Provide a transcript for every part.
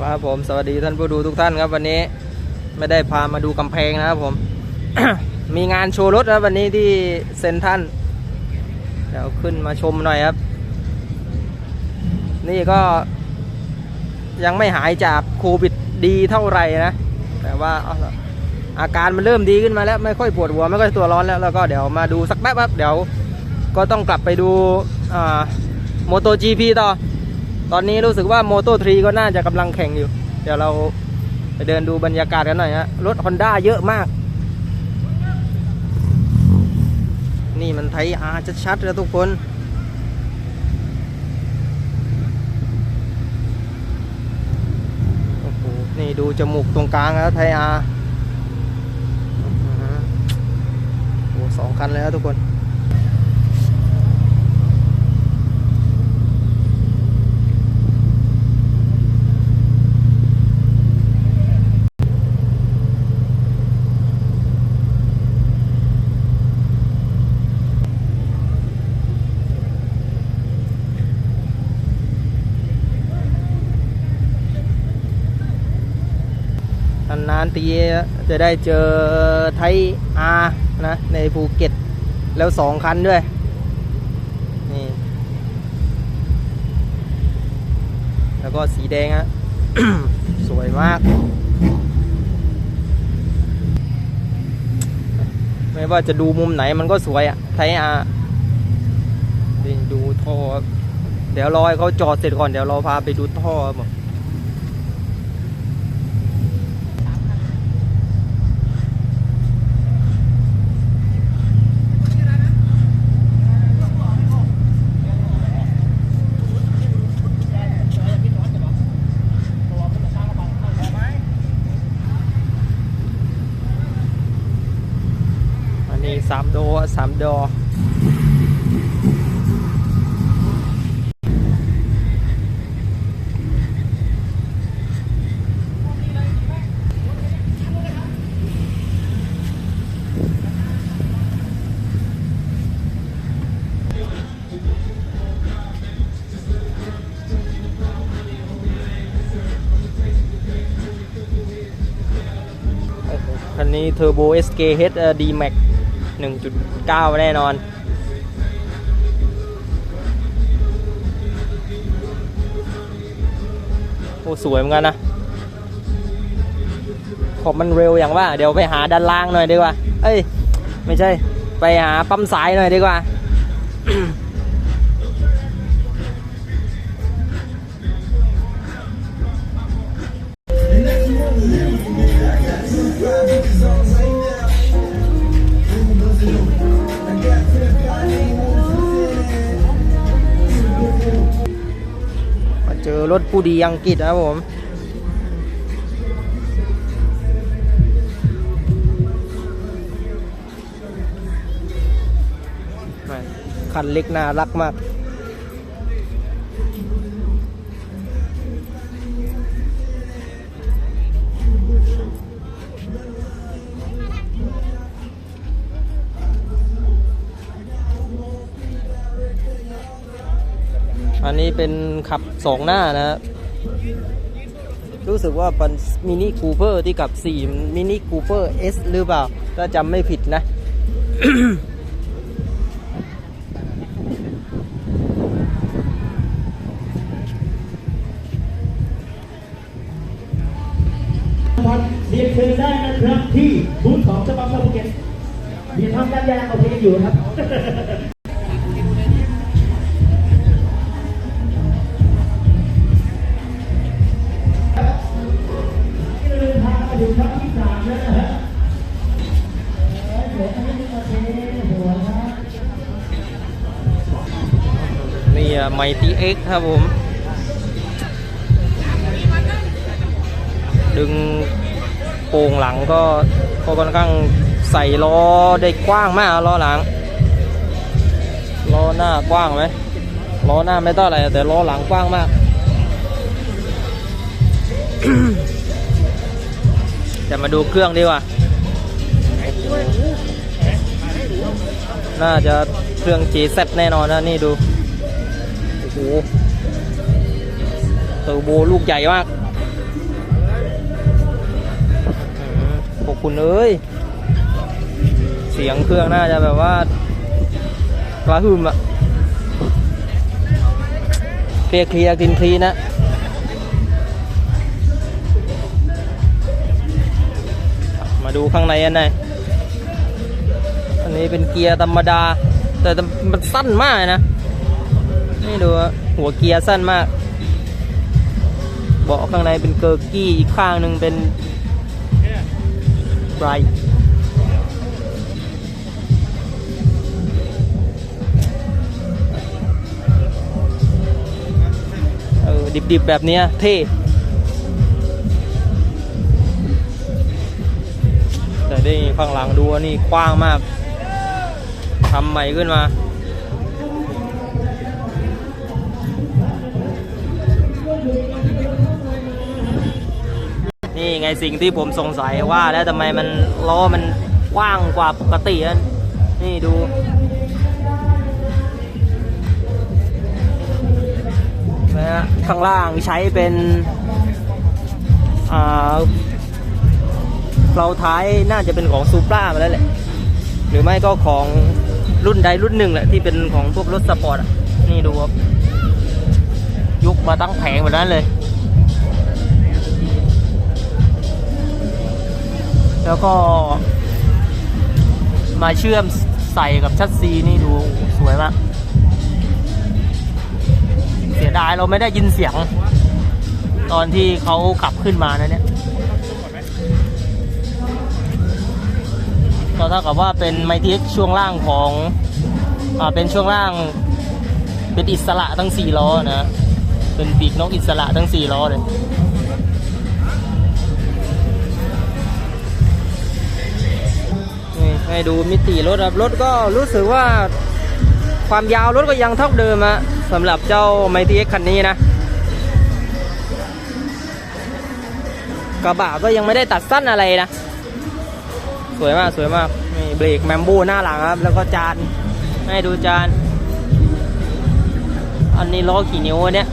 ครับผมสวัสดีท่านผู้ดูทุกท่านครับวันนี้ไม่ได้พามาดูกำแพงนะครับผม มีงานโชว์รถครับวันนี้ที่เซนทันเดี๋ยวขึ้นมาชมหน่อยครับ นี่ก็ยังไม่หายจากโควิดดีเท่าไหร่นะ แต่ว่าอาล่ะอาการมันเริ่มดีขึ้นมาแล้วไม่ค่อยปวดหัวไม่ค่อยตัวร้อนแล้วแล้วก็เดี๋ยวมาดูสักแป๊บครับเดี๋ยวก็ต้องกลับไปดูโมโต GP ต่อ ตอนนี้รู้สึกว่าโมโตทรีก็น่าจะกำลังแข่งอยู่ เดี๋ยวเราไปเดินดูบรรยากาศกันหน่อยฮะ รถ Honda เยอะมาก นี่มันไทยอาชัดๆแล้วทุกคนโอ้โหนี่ดูจมูกตรงกลางแล้วไทยอาโอ้โหสองคันเลยครับทุกคน นานๆทีจะได้เจอไทยอาร์นะในภูเก็ต แล้วสองคันด้วย นี่ แล้วก็สีแดงฮะสวยมาก ไม่ว่าจะดูมุมไหนมันก็สวยอะไทยอาร์ดูท่อเดี๋ยวรอให้เขาจอดเสร็จก่อนเดี๋ยวเราพาไปดูท่อครับผม อันนี้สามโดอะสามโดอโอ้โหคันนี้ Turbo SKH เอ่อ D-Max 1.9 แน่นอน โอ้สวยเหมือนกันนะขอบมันเร็วอย่างว่า เดี๋ยวไปหาด้านล่างหน่อยดีกว่า เอ้ย ไม่ใช่ ไปหาปั๊มสายหน่อยดีกว่า รถผู้ดีอังกฤษนะครับผมคันเล็กน่ารักมาก นนี้เป็นขับสองหน้านะฮะรู้สึกว่าเป็นมินิคูเปอร์ที่ขับ4มินิคูเปอร์ S หรือเปล่า ถ้าจำไม่ผิดนะวันเรียนเชิญได้นะครับที่บูธของจังหวัดภูเก็ตมีทำการยางเอาเพลงอยู่ครับ ไมตีเอ็กครับผม ดึงโป่งหลังก็ก็ค่อนข้างใส่ล้อได้กว้างมากล้อหลังล้อหน้ากว้างไหมล้อหน้าไม่เท่าไหร่แต่ล้อหลังกว้างมาก จะมาดูเครื่องดีกว่า น่าจะเครื่อง GZ แน่นอนนะนี่ดู หเตอร์โบลูกใหญ่มากขอบคุณเอ้ย เสียงเครื่องน่าจะแบบว่ากระหึ่มอะเคลียร์เคลียร์กินทีนะมาดูข้างในอันไหนอันนี้เป็นเกียร์ธรรมดา แต่มันสั้นมากนะ นี่ดูอะหัวเกียร์สั้นมาก เบาะข้างในเป็นเกอร์กี้อีกข้างหนึ่งเป็นไบรท์เออดิบๆ แบบนี้เท่แต่ได้ข้างหลังดูนี่กว้างมากทำใหม่ขึ้นมา ไงสิ่งที่ผมสงสัยว่า แล้วทำไมมันล้อมันกว้างกว่าปกติอะนี่ดูนะข้างล่างใช้เป็นอ่าเราท้ายน่าจะเป็นของซูปรามาแล้วแหละ หรือไม่ก็ของรุ่นใดรุ่นหนึ่งแหละที่เป็นของพวกรถสปอร์ตนี่ดูครับยุกมาตั้งแผงแบบนั้นเลย แล้วก็ มาเชื่อมใส่กับชัดซีนี่ดูสวยมาก เสียดายเราไม่ได้ยินเสียง ตอนที่เขาขับขึ้นมานะเนี่ยก็เท่ากับว่าเป็นไมทีช่วงล่างของอเป็นช่วงล่าง เป็นอิสระทั้งสี่ล้อนะ เป็นปีกนกอิสระทั้งสี่ล้อเลย ให้ดูมิติรถครับรถก็รู้สึกว่าความยาวรถก็ยังเท่าเดิมอะสำหรับเจ้าไมทีเอ็กคันนี้นะ กระบะก็ยังไม่ได้ตัดสั้นอะไรนะ สวยมากสวยมากนี่เบรกแมมโบหน้าหลังครับ แล้วก็จานให้ดูจาน อันนี้ล้อกี่นิ้วเนี่ย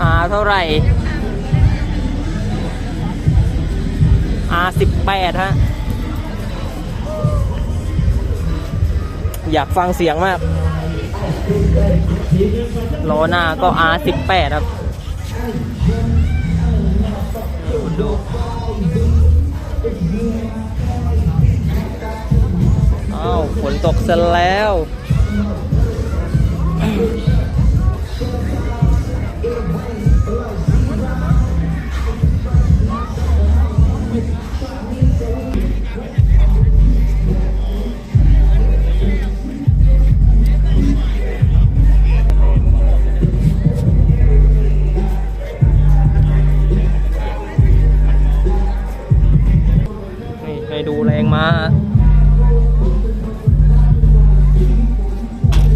อ่าเท่าไหร่อ่าสิบแปดฮะ อยากฟังเสียงมากล้อหน้าก็ R18 ครับนี่คุณดูอ้าวฝนตกซะแล้ว มา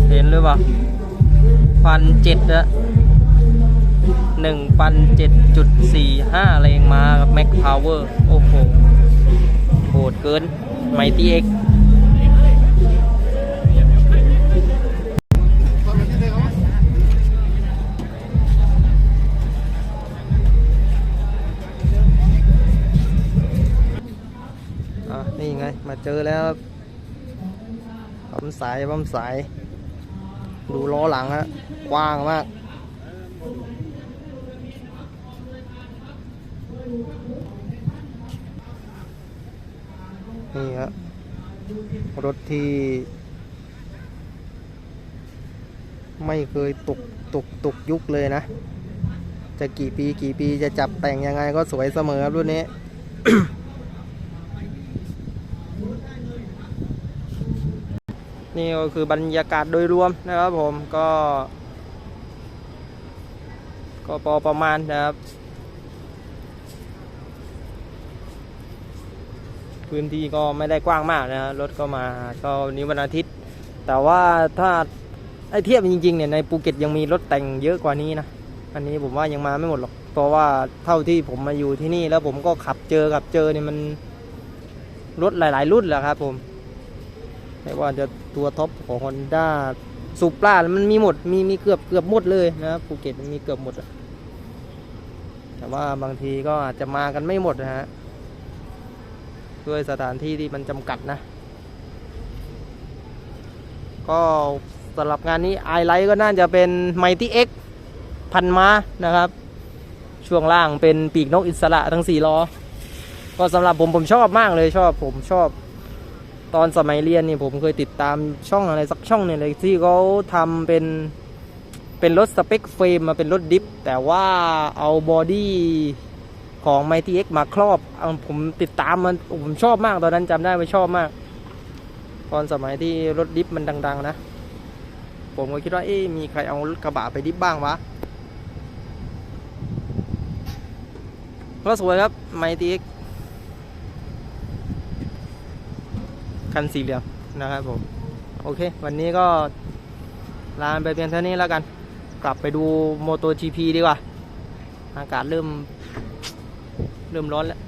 เห็นหรือเปล่าพันเจ็ดอะหนึ่งพันเจ็ดจุดสี่ห้าแรงม้ากับแม็กพาวเวอร์ โอ้โหโหดเกินไมตี้เอ็กซ์ มาเจอแล้วบปั๊มสายปั๊มสาย ดูล้อหลังฮะกว้างมากนี่ฮะรถที่ ไม่เคยตกตกตกยุคเลยนะ จะกี่ปีกี่ปีจะจับแต่งยังไงก็สวยเสมอครับรุ่นนี้ นี่ก็คือบรรยากาศโดยรวมนะครับผมก็ ก็พอประมาณนะครับ พื้นที่ก็ไม่ได้กว้างมากนะฮะรถก็มาก็วันนี้วันอาทิตย์ แต่ว่าถ้าไอเทียบจริงๆเนี่ยในภูเก็ตยังมีรถแต่งเยอะกว่านี้นะอันนี้ผมว่ายังมาไม่หมดหรอกเพราะว่าเท่าที่ผมมาอยู่ที่นี่แล้วผมก็ขับเจอกับเจอเนี่ยมันรถหลาย ๆ รุ่นแหละครับผม ไม่ว่าจะตัวท็อปของ Honda ซูปรามันมีหมดมีมีเกือบเกือบหมดเลยนะครับภูเก็ตมันมีเกือบหมดอะแต่ว่าบางทีก็อาจจะมากันไม่หมดนะฮะด้วยสถานที่ที่มันจำกัดนะ ก็สำหรับงานนี้ไอไลท์ก็น่าจะเป็น Mighty X พันม้านะครับ ช่วงล่างเป็นปีกนกอิสระทั้งสี่ล้อ ก็สำหรับผมผมชอบมากเลยชอบผมชอบ ตอนสมัยเรียนนี่ผมเคยติดตามช่องอะไรสักช่องหนึงเลยที่เขาทำเป็นเป็นรถสเปคเฟรมมาเป็นรถดิฟแต่ว่าเอาบอดี้ของ Mighty X มาครอบอผมติดตามมันผมชอบมากตอนนั้นจำได้ว่าชอบมาก ตอนสมัยที่รถดิฟมันดัง ๆ นะ ผมก็คิดว่าเอ๊ะมีใครเอารถกระบะไปดิฟบ้างวะก็สวยครับ Mighty X คันสีเหลืองนะครับผมโอเค วันนี้ก็ลาไปเพียงเท่านี้แล้วกัน กลับไปดู MotoGP ดีกว่า อากาศเริ่ม เริ่มร้อนแล้ว